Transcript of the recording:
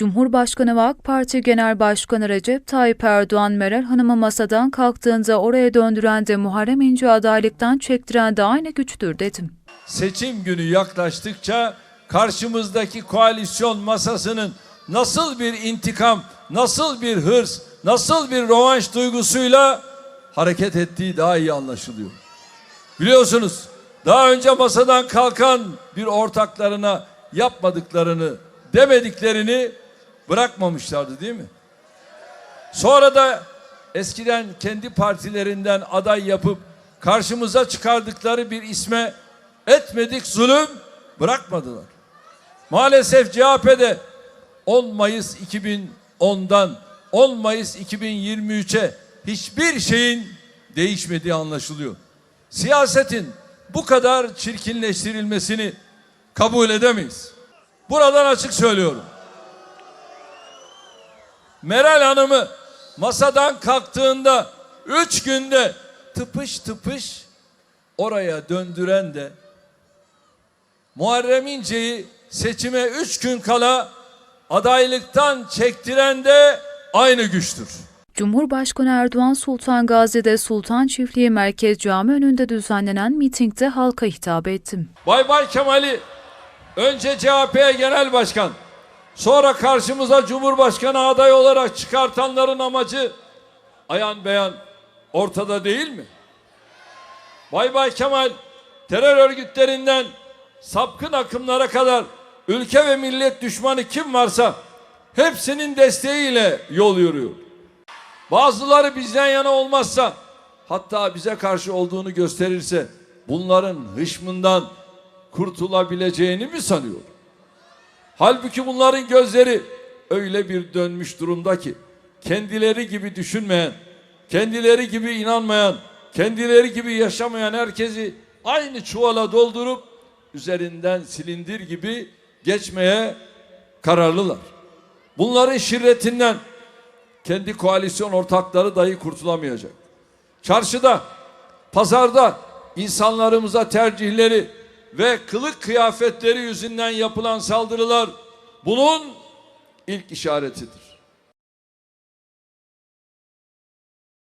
Cumhurbaşkanı ve AK Parti Genel Başkanı Recep Tayyip Erdoğan Meral Hanım'ı masadan kalktığında oraya döndüren de Muharrem İnce adaylıktan çektiren de aynı güçtür dedim. seçim günü yaklaştıkça karşımızdaki koalisyon masasının nasıl bir intikam, nasıl bir hırs, nasıl bir rövanş duygusuyla hareket ettiği daha iyi anlaşılıyor. Biliyorsunuz daha önce masadan kalkan bir ortaklarına yapmadıklarını, demediklerini bırakmamışlardı değil mi? Sonra da eskiden kendi partilerinden aday yapıp karşımıza çıkardıkları bir isme etmedik zulüm bırakmadılar. Maalesef CHP'de 10 Mayıs 2010'dan 10 Mayıs 2023'e hiçbir şeyin değişmediği anlaşılıyor. Siyasetin bu kadar çirkinleştirilmesini kabul edemeyiz. Buradan açık söylüyorum. Meral Hanım'ı masadan kalktığında üç günde tıpış tıpış oraya döndüren de Muharrem İnce'yi seçime üç gün kala adaylıktan çektiren de aynı güçtür. Cumhurbaşkanı Erdoğan Sultan Gazi'de Sultan Çiftliği Merkez Cami önünde düzenlenen mitingde halka hitap etti. Bay Bay Kemal'i önce CHP'ye genel başkan sonra karşımıza Cumhurbaşkanı adayı olarak çıkartanların amacı ayan beyan ortada değil mi? Bay Bay Kemal terör örgütlerinden sapkın akımlara kadar ülke ve millet düşmanı kim varsa hepsinin desteğiyle yol yürüyor. Bazıları bizden yana olmazsa hatta bize karşı olduğunu gösterirse bunların hışmından kurtulabileceğini mi sanıyor? Halbuki bunların gözleri öyle bir dönmüş durumda ki kendileri gibi düşünmeyen, kendileri gibi inanmayan, kendileri gibi yaşamayan herkesi aynı çuvala doldurup üzerinden silindir gibi geçmeye kararlılar. Bunların şirretinden kendi koalisyon ortakları dahi kurtulamayacak. Çarşıda, pazarda insanlarımıza tercihleri ve kılık kıyafetleri yüzünden yapılan saldırılar bunun ilk işaretidir.